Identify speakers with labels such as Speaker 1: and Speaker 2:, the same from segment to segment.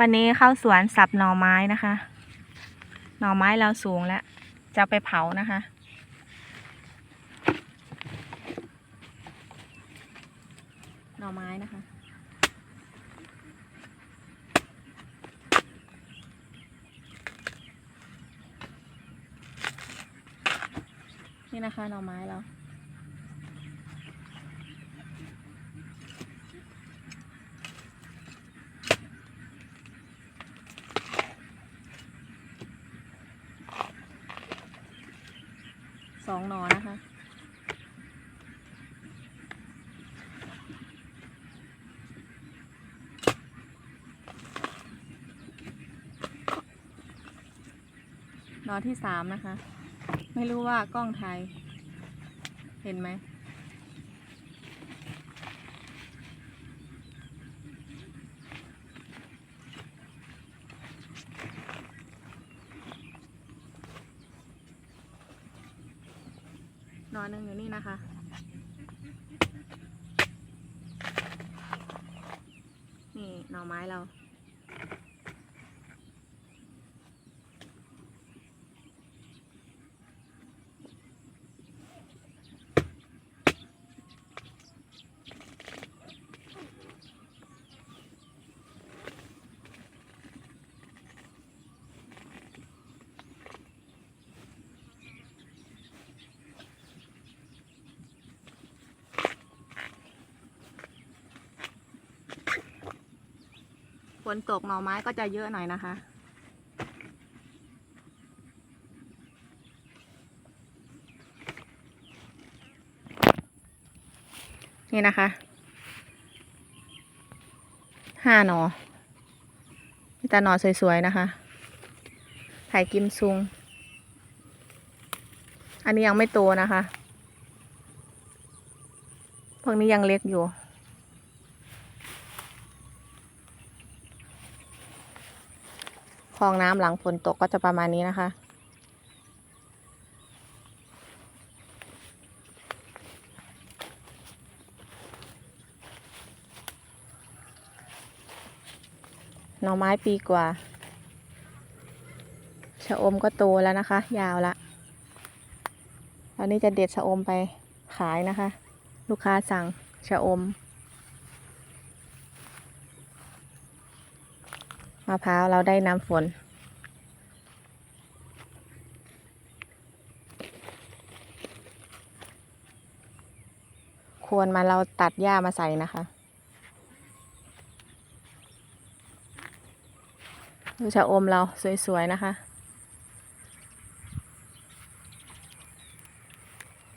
Speaker 1: วันนี้เข้าสวนสับหน่อไม้นะคะ หน่อไม้เราสูงแล้ว จะไปเผานะคะ หน่อไม้นะคะ นี่นะคะหน่อไม้เรา สองหนอนะคะ หนอที่สามนะคะ ไม่รู้ว่ากล้องไทยเห็นไหม นอนหนึ่งอยู่นี่นะคะ นี่หน่อไม้เรา ฝนตกหน่อไม้ก็จะเยอะหน่อยนะคะ นี่นะคะห้าหนอมีแต่หนอสวยๆนะคะไข่กิมซุง อันนี้ยังไม่โตนะคะ พวกนี้ยังเล็กอยู่ คลองน้ำหลังฝนตกก็จะประมาณนี้นะคะ หน่อไม้ปีกว่า ชะอมก็โตแล้วนะคะ ยาวละตอนนี้จะเด็ดชะอมไปขายนะคะ ลูกค้าสั่งชะอม มะพร้าวเราได้น้ำฝน ควรมาเราตัดหญ้ามาใส่นะคะดูชะอมเราสวย ๆ นะคะ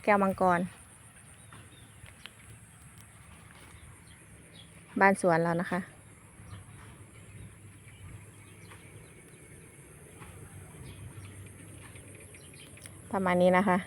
Speaker 1: แก้วมังกร บ้านสวนเรานะคะ ประมาณนี้นะคะ